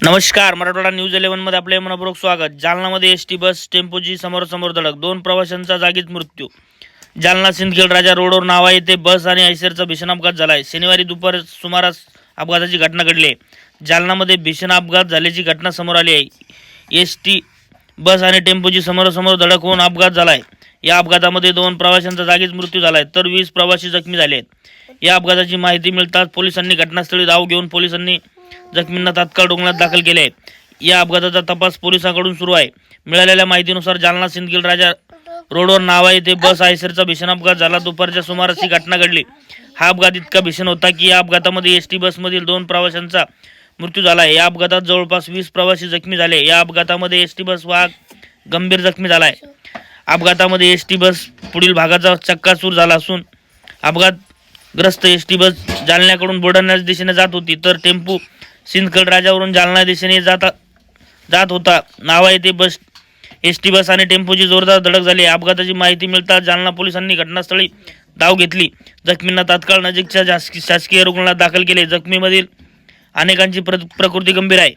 नमस्कार मराठवाडा न्यूज इलेव्हनमध्ये आपले मनपूर्वक स्वागत. जालनामध्ये एस टी बस टेम्पोची समोरासमोर धडक दोन प्रवाशांचा जागीच मृत्यू. जालना सिंदखेड राजा रोडवर नावा येथे बस आणि आयसरचा भीषण अपघात झालाय. शनिवारी दुपार सुमारास अपघाताची घटना घडली आहे. जालनामध्ये भीषण अपघात झाल्याची घटना समोर आली आहे. एस टी बस आणि टेम्पोची समोरासमोर धडक होऊन अपघात झालाय. या अपघातामध्ये दोन प्रवाशांचा जागीच मृत्यू झालाय. तर वीस प्रवासी जखमी झाले आहेत. या अपघाताची माहिती मिळताच पोलिसांनी घटनास्थळी धाव घेऊन पोलिसांनी जखमींना तात्काळ रुग्णालयात दाखल केले आहे या अपघाताचा तपास पोलिसांकडून सुरू आहे. मिळालेल्या माहितीनुसार जालना सिंदगिल राजा रोडवर नावा येथे बस आयसरचा भीषण अपघात झाला. दुपारच्या सुमारास ही घटना घडली. हा अपघात इतका भीषण होता की या अपघातामध्ये एस टी बसमधील दोन प्रवाशांचा मृत्यू झाला आहे. या अपघातात जवळपास वीस प्रवासी जखमी झाले. या अपघातामध्ये एस टी बस वाहक गंभीर जखमी झाला आहे. अपघातामध्ये एस टी बस पुढील भागाचा चक्काचूर झाला असून अपघातग्रस्त एस टी बस जालन्याकडून बुलढाण्याच्या दिशेने जात होती. तर टेम्पो सिंदखेड राजावरून जालना दिशेने जाता जात होता. नावा येथे बस एस टी बस आणि टेम्पोची जोरदार धडक झाली. अपघाताची माहिती मिळताच जालना पोलिसांनी घटनास्थळी धाव घेतली. जखमींना तात्काळ नजीकच्या शासकीय रुग्णालयात दाखल केले. जखमीमधील अनेकांची प्र प्रकृती गंभीर आहे.